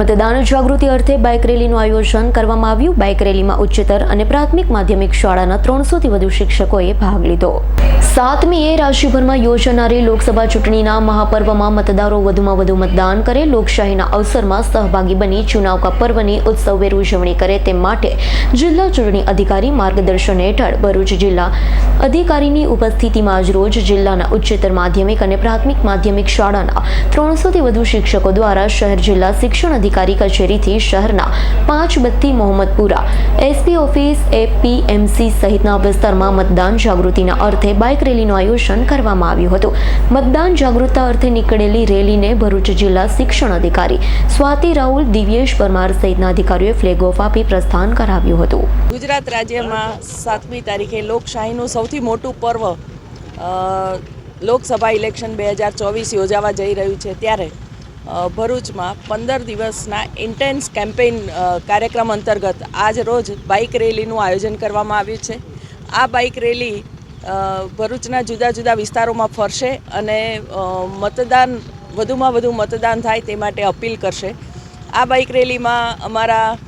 મતદાન જાગૃતિ અર્થે બાઇક રેલીનું આયોજન કરવામાં આવ્યું. બાઇક રેલીમાં ઉચ્ચતર અને પ્રાથમિક માધ્યમિક શાળાના ત્રણસોથી વધુ શિક્ષકોએ ભાગ લીધો. સાતમીએ રાજ્યભરમાં યોજાનારી લોકસભા ચૂંટણીના મહાપર્વમાં મતદારો વધુમાં વધુ મતદાન કરે. લોકશાહીના અવસરમાં સહભાગી બની ચુનાવ કા પર્વની ઉત્સવભેર ઉજવણી કરે તે માટે જિલ્લા ચૂંટણી અધિકારી માર્ગદર્શન હેઠળ ભરૂચ જિલ્લા અધિકારીની ઉપસ્થિતિમાં આજરોજ જિલ્લાના ઉચ્ચતર માધ્યમિક અને પ્રાથમિક માધ્યમિક શાળાના ત્રણસોથી વધુ શિક્ષકો દ્વારા શહેર જિલ્લા શિક્ષણ અધિકારી કચેરીથી શહેરના પાંચ બત્તી મોહમ્મદપુરા એસપી ઓફિસ એપીએમસી સહિતના વિસ્તારમાં મતદાન જાગૃતિના અર્થે બાઇક રેલીનું આયોજન કરવામાં આવ્યું હતું. મતદાન જાગૃતતા અર્થે નીકળેલી રેલીને ભરૂચ જિલ્લા શિક્ષણ અધિકારી સ્વાતિ રાહુલ દિવ્યેશ પરમાર સહિતના અધિકારીઓએ ફ્લેગ ઓફ આપી પ્રસ્થાન કરાવ્યું હતું. ગુજરાત રાજ્યમાં સાતમી તારીખે લોકશાહીનું સૌથી મોટું પર્વ લોકસભા ઇલેક્શન બે હજાર ચોવીસ યોજાવા જઈ રહ્યું છે ત્યારે ભરૂચમાં પંદર દિવસના ઇન્ટેન્સ કેમ્પેઇન કાર્યક્રમ અંતર્ગત આજ રોજ બાઇક રેલીનું આયોજન કરવામાં આવ્યું છે. આ બાઇક રેલી ભરૂચના જુદા જુદા વિસ્તારોમાં ફરશે અને મતદાન, વધુમાં વધુ મતદાન થાય તે માટે અપીલ કરશે. આ બાઇક રેલીમાં અમારા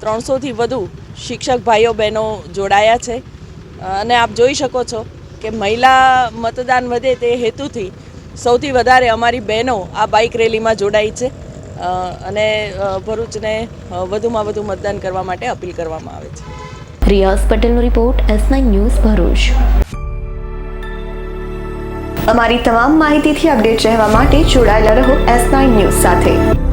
ત્રણસોથી વધુ શિક્ષક ભાઈઓ બહેનો જોડાયા છે. અને આપ જોઈ શકો છો કે મહિલા મતદાન વધે તે હેતુથી સૌથી વધારે અમારી બહેનો આ બાઇક રેલીમાં જોડાઈ છે. અને ભરૂચને વધુમાં વધુ મતદાન કરવા માટે અપીલ કરવામાં આવે છે. રિયાઝ પટેલનો report, S nine news, Bharuch. અમારી તમામ માહિતીથી અપડેટ રહેવા માટે જોડાયેલા રહો એસ નાઇન ન્યૂઝ સાથે.